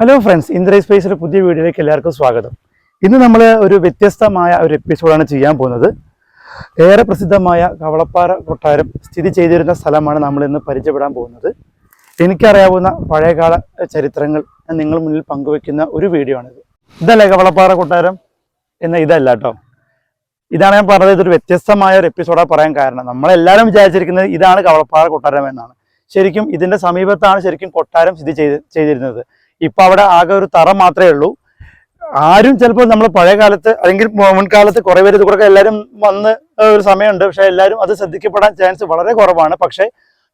Hello friends ഇന്ദ്ര സ്പേസിലെ പുതിയ വീഡിയോയിലേക്ക് എല്ലാവർക്കും സ്വാഗതം. ഇന്ന് നമ്മൾ ഒരു വ്യത്യസ്തമായ ഒരു എപ്പിസോഡാണ് ചെയ്യാൻ പോകുന്നത്. ഏറെ പ്രസിദ്ധമായ കവളപ്പാറ കൊട്ടാരം സ്ഥിതി ചെയ്തിരുന്ന സ്ഥലമാണ് നമ്മൾ ഇന്ന് പരിചയപ്പെടാൻ പോകുന്നത്. എനിക്കറിയാവുന്ന പഴയകാല ചരിത്രങ്ങൾ നിങ്ങൾ മുന്നിൽ പങ്കുവെക്കുന്ന ഒരു വീഡിയോ ആണിത്. ഇതല്ലേ കവളപ്പാറ കൊട്ടാരം? എന്ന ഇതല്ല കേട്ടോ ഇതാണ് ഞാൻ പറഞ്ഞത് ഇതൊരു വ്യത്യസ്തമായ ഒരു എപ്പിസോഡാണ് പറയാൻ കാരണം. നമ്മളെല്ലാവരും വിചാരിച്ചിരിക്കുന്നത് ഇതാണ് കവളപ്പാറ കൊട്ടാരം എന്നാണ്. ശരിക്കും ഇതിന്റെ സമീപത്താണ് ശരിക്കും കൊട്ടാരം സ്ഥിതി ചെയ്ത് ചെയ്തിരുന്നത്. ഇപ്പൊ അവിടെ ആകെ ഒരു തറ മാത്രമേ ഉള്ളൂ. ആരും ചിലപ്പോൾ നമ്മൾ പഴയ കാലത്ത് അല്ലെങ്കിൽ മുൻകാലത്ത് കുറെ പേര് ഇതുകൂടെ എല്ലാവരും വന്ന് ഒരു സമയമുണ്ട്. പക്ഷേ എല്ലാവരും അത് ശ്രദ്ധിക്കപ്പെടാൻ ചാൻസ് വളരെ കുറവാണ്. പക്ഷേ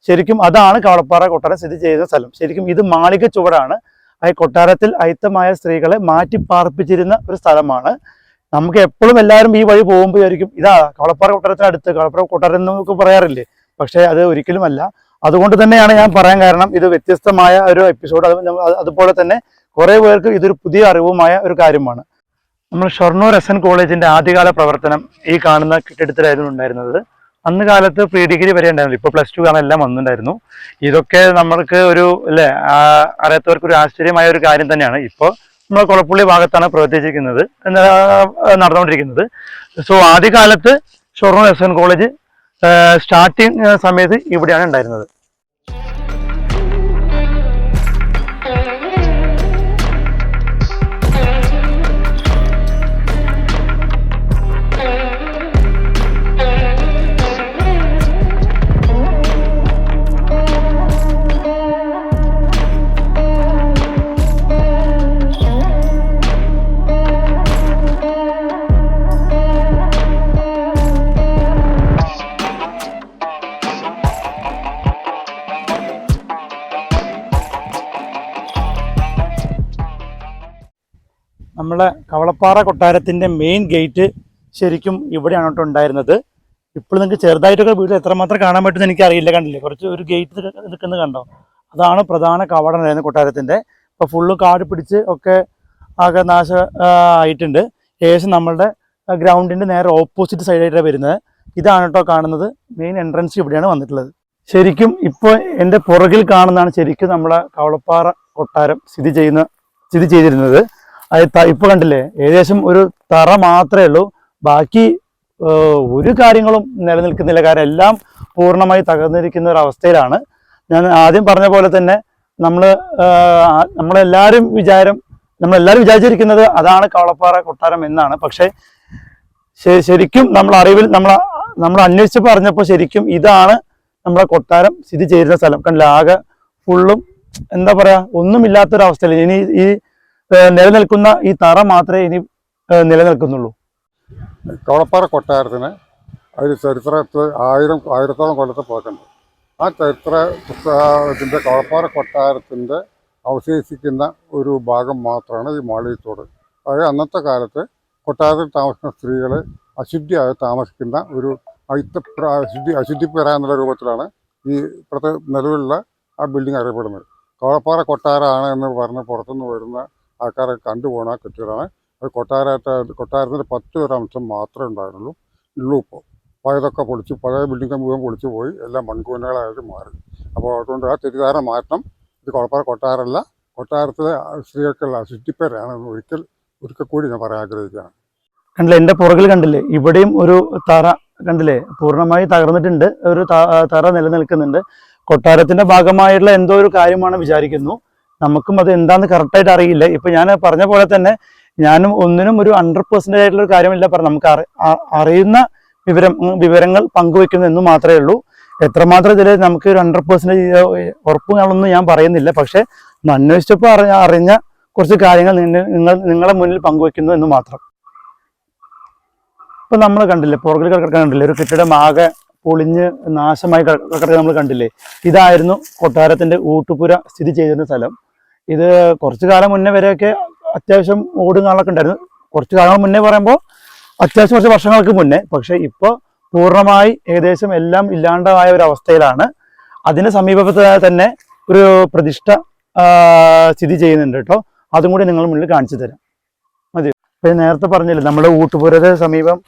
ശരിക്കും അതാണ് കവളപ്പാറ കൊട്ടാരം സ്ഥിതി ചെയ്യുന്ന സ്ഥലം. ശരിക്കും ഇത് മാളിക ചുവടാണ്. ആ കൊട്ടാരത്തിൽ അയിത്തമായ സ്ത്രീകളെ മാറ്റി പാർപ്പിച്ചിരുന്ന ഒരു സ്ഥലമാണ്. നമുക്ക് എപ്പോഴും എല്ലാവരും ഈ വഴി പോകുമ്പോൾ വിചാരിക്കും ഇതാ കവളപ്പാറ കൊട്ടാരത്തിനടുത്ത്. കവളപ്പാറ കൊട്ടാരം എന്ന് നമുക്ക് പറയാറില്ലേ? പക്ഷേ അത് ഒരിക്കലുമല്ല. അതുകൊണ്ട് തന്നെയാണ് ഞാൻ പറയാൻ കാരണം ഇത് വ്യത്യസ്തമായ ഒരു എപ്പിസോഡ് അതുപോലെ തന്നെ കുറെ പേർക്ക് ഇതൊരു പുതിയ അറിവുമായ ഒരു കാര്യമാണ്. നമ്മൾ ഷൊർണൂർ എസ് എൻ കോളേജിന്റെ ആദ്യകാല പ്രവർത്തനം ഈ കാണുന്ന കെട്ടിടത്തിലായിരുന്നു ഉണ്ടായിരുന്നത്. അന്ന് കാലത്ത് പ്രീ ഡിഗ്രി വരെ ഉണ്ടായിരുന്നു. ഇപ്പൊ പ്ലസ് ടു കാണാൻ എല്ലാം വന്നിട്ടുണ്ടായിരുന്നു. ഇതൊക്കെ നമ്മൾക്ക് ഒരു അല്ലേ അറിയാത്തവർക്ക് ഒരു ആശ്ചര്യമായ ഒരു കാര്യം തന്നെയാണ്. ഇപ്പോൾ നമ്മൾ കുളപ്പുള്ളി ഭാഗത്താണ് പ്രവർത്തിച്ചിരിക്കുന്നത് നടന്നുകൊണ്ടിരിക്കുന്നത്. സോ ആദ്യകാലത്ത് Shoranur S N college starting സമയത്ത് ഇവിടെയാണ് ഉണ്ടായിരുന്നത്. നമ്മളെ കവളപ്പാറ കൊട്ടാരത്തിന്റെ മെയിൻ ഗേറ്റ് ശരിക്കും ഇവിടെയാണ് കേട്ടോ ഉണ്ടായിരുന്നത്. ഇപ്പോൾ നിങ്ങൾക്ക് ചെറുതായിട്ടൊക്കെ വീട്ടിൽ എത്രമാത്രം കാണാൻ പറ്റുമെന്ന് എനിക്ക് അറിയില്ല കണ്ടില്ലേ? കുറച്ച് ഒരു ഗേറ്റ് നിൽക്കുന്നത് കണ്ടോ? അതാണ് പ്രധാന കവാടം ഉണ്ടായിരുന്നത് കൊട്ടാരത്തിന്റെ. ഇപ്പൊ ഫുള്ള് കാട് പിടിച്ച് ഒക്കെ ആകെ നാശ ആയിട്ടുണ്ട്. ഏകദേശം നമ്മളുടെ ഗ്രൗണ്ടിന്റെ നേരെ ഓപ്പോസിറ്റ് സൈഡായിട്ടാണ് വരുന്നത്. ഇതാണ് കേട്ടോ കാണുന്നത്. മെയിൻ എൻട്രൻസ് ഇവിടെയാണ് വന്നിട്ടുള്ളത്. ശരിക്കും ഇപ്പോൾ എന്റെ പുറകിൽ കാണുന്നതാണ് ശരിക്കും നമ്മളെ കവളപ്പാറ കൊട്ടാരം സ്ഥിതി ചെയ്യുന്ന സ്ഥിതി ചെയ്തിരുന്നത്. ഇപ്പൊ കണ്ടില്ലേ? ഏകദേശം ഒരു തറ മാത്രമേ ഉള്ളൂ. ബാക്കി ഒരു കാര്യങ്ങളും നിലനിൽക്കുന്നില്ല. കാരണം എല്ലാം പൂർണമായി തകർന്നിരിക്കുന്ന ഒരു അവസ്ഥയിലാണ്. ഞാൻ ആദ്യം പറഞ്ഞ പോലെ തന്നെ നമ്മൾ നമ്മളെല്ലാവരും വിചാരം നമ്മളെല്ലാവരും വിചാരിച്ചിരിക്കുന്നത് അതാണ് കവളപ്പാറ കൊട്ടാരം എന്നാണ്. പക്ഷേ ശരിക്കും നമ്മൾ അറിവിൽ നമ്മൾ നമ്മൾ അന്വേഷിച്ച് പറഞ്ഞപ്പോൾ ശരിക്കും ഇതാണ് നമ്മുടെ കൊട്ടാരം സ്ഥിതി ചെയ്യുന്ന സ്ഥലം. കണ്ടില്ല? ആകെ ഫുള്ളും എന്താ പറയാ ഒന്നുമില്ലാത്തൊരവസ്ഥയിൽ ഇനി ഈ നിലനിൽക്കുന്ന ഈ തറ മാത്രമേ ഇനി നിലനിൽക്കുന്നുള്ളൂ. കവളപ്പാറ കൊട്ടാരത്തിന് ഒരു ചരിത്രത്തിൽ ആയിരം ആയിരത്തോളം കൊല്ലത്തെ പോക്കുണ്ട്. ആ ചരിത്ര പുസ്തകത്തിന്റെ കവളപ്പാറ കൊട്ടാരത്തിന്റെ അവശേഷിക്കുന്ന ഒരു ഭാഗം മാത്രമാണ് ഈ മാളികത്തോട്. അതായത് അന്നത്തെ കാലത്ത് കൊട്ടാരത്തിൽ താമസിക്കുന്ന സ്ത്രീകൾ അശുദ്ധിയായി താമസിക്കുന്ന ഒരു അയിത്തപ്ര അശുദ്ധി അശുദ്ധിപ്പുര എന്നുള്ള രൂപത്തിലാണ് ഈ ഇപ്പോഴത്തെ നിലവിലുള്ള ആ ബിൽഡിംഗ് അറിയപ്പെടുന്നത്. കവളപ്പാറ കൊട്ടാരമാണ് എന്ന് പറഞ്ഞ് പുറത്തുനിന്ന് വരുന്ന ആൾക്കാരെ കണ്ടു ആ കെട്ടിടമാണ് അത് കൊട്ടാരത്തെ കൊട്ടാരത്തിന്റെ പത്ത് ഒരു മാത്രമേ ഉണ്ടായിരുന്നുള്ളൂ. ഉള്ളൂ ഇപ്പോൾ. പഴയതൊക്കെ പൊളിച്ച് പഴയ ബിൽഡിംഗ് മുഴുവൻ പൊളിച്ച് പോയി എല്ലാം മൺകൂനകളായിട്ട് മാറി. അപ്പോൾ അതുകൊണ്ട് ആ തെറ്റിദ്ധാരണ മാറ്റണം ഇത് കുഴപ്പമില്ല കൊട്ടാരമല്ല കൊട്ടാരത്തിലെ സ്ത്രീകൾക്കുള്ള സിറ്റിപ്പേരാണ് ഒരിക്കൽ ഒരിക്കൽ കൂടി ഞാൻ പറയാൻ ആഗ്രഹിക്കുകയാണ്. കണ്ടില്ലേ എന്റെ പുറകിൽ കണ്ടില്ലേ ഇവിടെയും ഒരു തറ കണ്ടില്ലേ പൂർണമായി തകർന്നിട്ടുണ്ട് ഒരു തറ നിലനിൽക്കുന്നുണ്ട്. കൊട്ടാരത്തിന്റെ ഭാഗമായിട്ടുള്ള എന്തോ ഒരു കാര്യമാണ് വിചാരിക്കുന്നു. നമുക്കും അത് എന്താന്ന് കറക്റ്റായിട്ട് അറിയില്ല. ഇപ്പൊ ഞാൻ പറഞ്ഞ പോലെ തന്നെ ഞാനും ഒന്നിനും ഒരു ഹൺഡ്രഡ് പെർസെന്റേജ് ആയിട്ടുള്ള ഒരു കാര്യമില്ല. പറഞ്ഞു നമുക്ക് അറി- അറിയുന്ന വിവരം വിവരങ്ങൾ പങ്കുവെക്കുന്നു എന്ന് മാത്രമേ ഉള്ളൂ. എത്രമാത്രം ഇതിൽ നമുക്ക് ഒരു ഹൺഡ്രഡ് പെർസെന്റേജ് ഉറപ്പുകളൊന്നും ഞാൻ പറയുന്നില്ല. പക്ഷെ അന്വേഷിച്ചപ്പോൾ അറിഞ്ഞ അറിഞ്ഞ കുറച്ച് കാര്യങ്ങൾ നിങ്ങൾ നിങ്ങളെ മുന്നിൽ പങ്കുവെക്കുന്നു എന്ന് മാത്രം. ഇപ്പൊ നമ്മൾ കണ്ടില്ലേ പുറകിൽ കിടക്കാൻ കണ്ടില്ലേ ഒരു കെട്ടിടം ആകെ പൊളിഞ്ഞ് നാശമായി കിടക്കുന്നത് നമ്മൾ കണ്ടില്ലേ? ഇതായിരുന്നു കൊട്ടാരത്തിന്റെ ഊട്ടുപുര സ്ഥിതി ചെയ്തിരുന്ന സ്ഥലം. ഇത് കുറച്ചു കാലം മുന്നേ വരെയൊക്കെ അത്യാവശ്യം ഓടും കാണലൊക്കെ ഉണ്ടായിരുന്നു. കുറച്ചു കാലം മുന്നേ പറയുമ്പോൾ അത്യാവശ്യം കുറച്ച് വർഷങ്ങൾക്ക് മുന്നേ. പക്ഷെ ഇപ്പോൾ പൂർണമായി ഏകദേശം എല്ലാം ഇല്ലാണ്ടായ ഒരു അവസ്ഥയിലാണ്. അതിന് സമീപത്ത് തന്നെ ഒരു പ്രതിഷ്ഠ സ്ഥിതി ചെയ്യുന്നുണ്ട് കേട്ടോ. അതും കൂടി നിങ്ങൾ മുന്നിൽ കാണിച്ചു തരാം. മതി. പിന്നെ നേരത്തെ പറഞ്ഞില്ലേ നമ്മുടെ ഊട്ടുപുരയുടെ സമീപം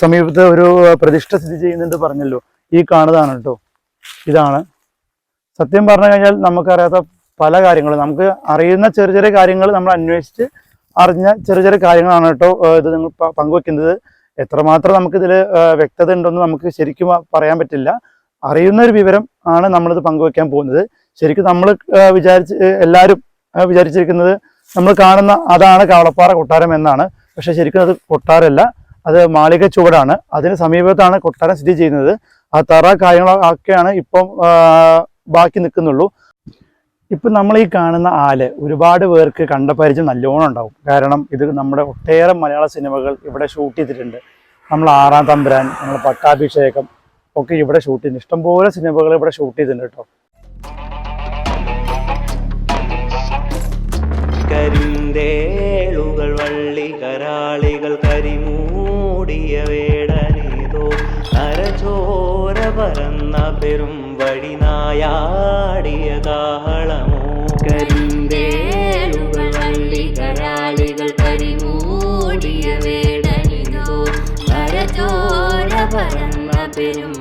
സമീപത്ത് ഒരു പ്രതിഷ്ഠ സ്ഥിതി ചെയ്യുന്നുണ്ട് പറഞ്ഞല്ലോ. ഈ കാണുന്നതാണ് കേട്ടോ. ഇതാണ്. സത്യം പറഞ്ഞു കഴിഞ്ഞാൽ നമുക്കറിയാത്ത പല കാര്യങ്ങളും. നമുക്ക് അറിയുന്ന ചെറിയ ചെറിയ കാര്യങ്ങൾ നമ്മൾ അന്വേഷിച്ച് അറിഞ്ഞ ചെറിയ ചെറിയ കാര്യങ്ങളാണ് കേട്ടോ ഇത് നിങ്ങൾ പങ്കുവെക്കുന്നത്. എത്രമാത്രം നമുക്കിതിൽ വ്യക്തത ഉണ്ടെന്ന് നമുക്ക് ശരിക്കും പറയാൻ പറ്റില്ല. അറിയുന്ന ഒരു വിവരം ആണ് നമ്മളിത് പങ്കുവെക്കാൻ പോകുന്നത്. ശരിക്കും നമ്മൾ വിചാരിച്ച് എല്ലാവരും വിചാരിച്ചിരിക്കുന്നത് നമ്മൾ കാണുന്ന അതാണ് കവളപ്പാറ കൊട്ടാരം എന്നാണ്. പക്ഷെ ശരിക്കും അത് കൊട്ടാരമല്ല അത് മാളിക ചുവടാണ്. അതിന് സമീപത്താണ് കൊട്ടാരം സ്ഥിതി ചെയ്യുന്നത്. ആ തറ കാര്യങ്ങളൊക്കെയാണ് ഇപ്പം ബാക്കി നിൽക്കുന്നുള്ളൂ. ഇപ്പം നമ്മൾ ഈ കാണുന്ന ആൽ ഒരുപാട് പേർക്ക് കണ്ട പരിചയം നല്ലോണം ഉണ്ടാവും. കാരണം ഇത് നമ്മുടെ ഒട്ടേറെ മലയാള സിനിമകൾ ഇവിടെ ഷൂട്ട് ചെയ്തിട്ടുണ്ട്. നമ്മൾ ആറാം തമ്പുരാൻ നമ്മൾ പട്ടാഭിഷേകം ഒക്കെ ഇവിടെ ഷൂട്ട് ചെയ്യുന്നു ഇഷ്ടംപോലെ സിനിമകൾ ഇവിടെ ഷൂട്ട് ചെയ്തിട്ടുണ്ട് കേട്ടോ. വള്ളി കരാളികൾ കരിമൂടിയ പരന്ന പെരും വഴി നായാടിയ കാഹളമോ കരിന്തേളുകൾ വള്ളി കരാളികൾ കരിമൂടിയ വേടനിതോ നരചോര പരന്ന പെരും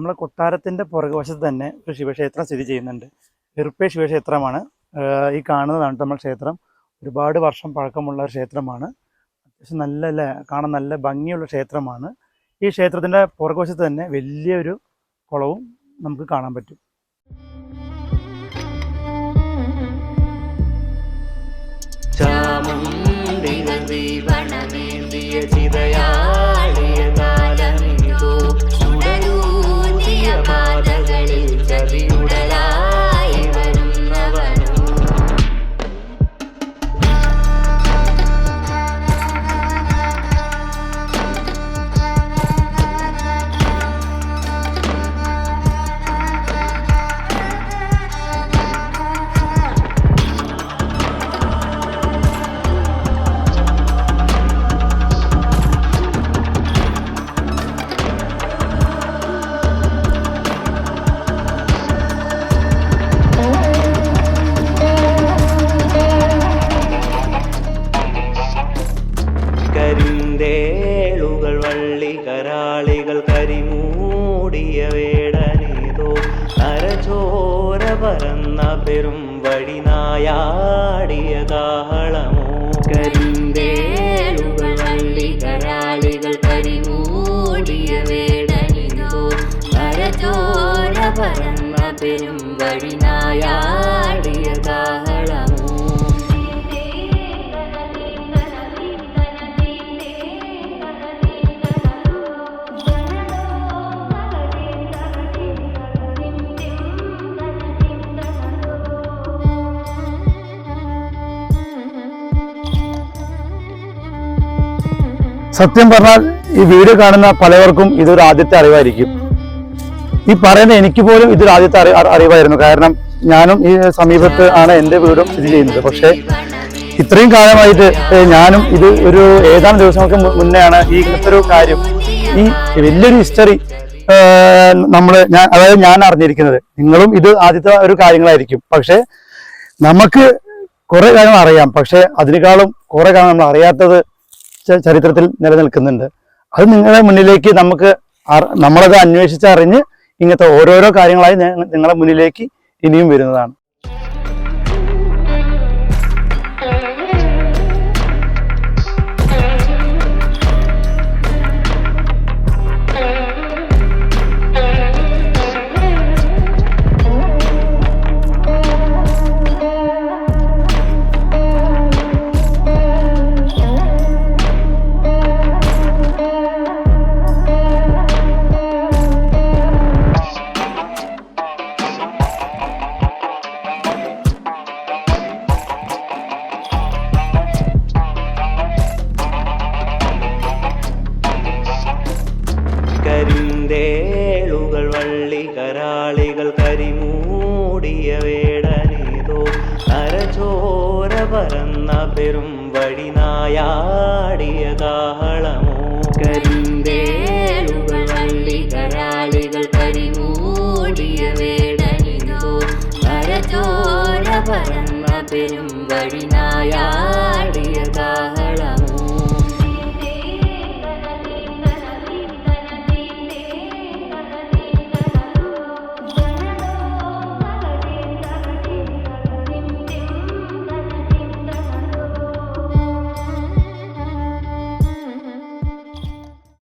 നമ്മളെ കൊട്ടാരത്തിന്റെ പുറകുവശത്ത് തന്നെ ഒരു ശിവക്ഷേത്രം സ്ഥിതി ചെയ്യുന്നുണ്ട്. എറുപ്പേ ശിവക്ഷേത്രമാണ്. ഈ കാണുന്നതാണ് നമ്മൾ ക്ഷേത്രം. ഒരുപാട് വർഷം പഴക്കമുള്ള ഒരു ക്ഷേത്രമാണ്. അത്യാവശ്യം നല്ല കാണാൻ നല്ല ഭംഗിയുള്ള ക്ഷേത്രമാണ്. ഈ ക്ഷേത്രത്തിന്റെ പുറകുവശത്ത് തന്നെ വലിയൊരു കുളവും നമുക്ക് കാണാൻ പറ്റും. വഴി നായാടിയ താളമോ കരിന്തേളുകൾ വള്ളി കരാളികൾ കരിമൂടിയ വേടനിതോ നരചോര പരന്ന പെരും വഴിനായാടിയ കാഹളമോ സത്യം പറഞ്ഞാൽ ഈ വീഡിയോ കാണുന്ന പലവർക്കും ഇതൊരു ആദ്യത്തെ അറിവായിരിക്കും. ഈ പറയുന്ന എനിക്ക് പോലും ഇതൊരു ആദ്യത്തെ അറി അറി- അറിവായിരുന്നു. കാരണം ഞാനും ഈ സമീപത്ത് ആണ് എന്റെ വീടും സ്ഥിതി ചെയ്യുന്നത്. പക്ഷേ ഇത്രയും കാലമായിട്ട് ഞാനും ഇത് ഒരു ഏതാനും ദിവസങ്ങൾക്ക് മുന്നേ മുന്നെയാണ് ഈ ഇങ്ങനത്തെ ഒരു കാര്യം ഈ വലിയൊരു ഹിസ്റ്ററി നമ്മൾ ഞാൻ അതായത് ഞാൻ അറിഞ്ഞിരിക്കുന്നത്. നിങ്ങളും ഇത് ആദ്യത്തെ ഒരു കാര്യങ്ങളായിരിക്കും. പക്ഷേ നമുക്ക് കുറേ കാര്യങ്ങൾ അറിയാം. പക്ഷെ അതിനേക്കാളും കുറേ കാര്യങ്ങൾ നമ്മൾ അറിയാത്തത് ചരിത്രത്തിൽ നിലനിൽക്കുന്നുണ്ട്. അത് നിങ്ങളുടെ മുന്നിലേക്ക് നമുക്ക് നമ്മളത് അന്വേഷിച്ചറിഞ്ഞ് ഇങ്ങനത്തെ ഓരോരോ കാര്യങ്ങളായി നിങ്ങളുടെ മുന്നിലേക്ക് ഇനിയും വരുന്നതാണ്. മൂടിയ വേടനേതോ നരചോര പരന്ന പെരും വടി നായാടിയ കാഹളമോ കരാളികൾ കരിമൂടിയ വേടനിതോ നരചോര പരന്ന പെരും വടി നായാടി